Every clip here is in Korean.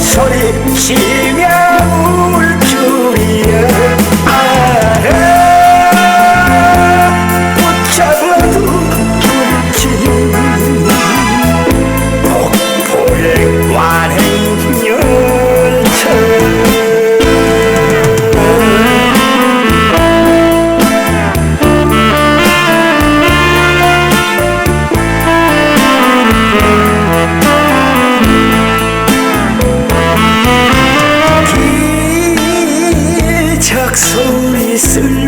소리 치며 울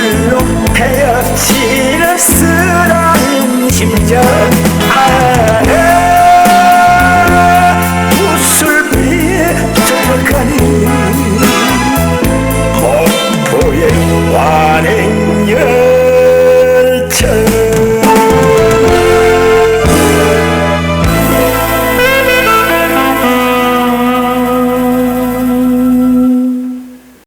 홀려.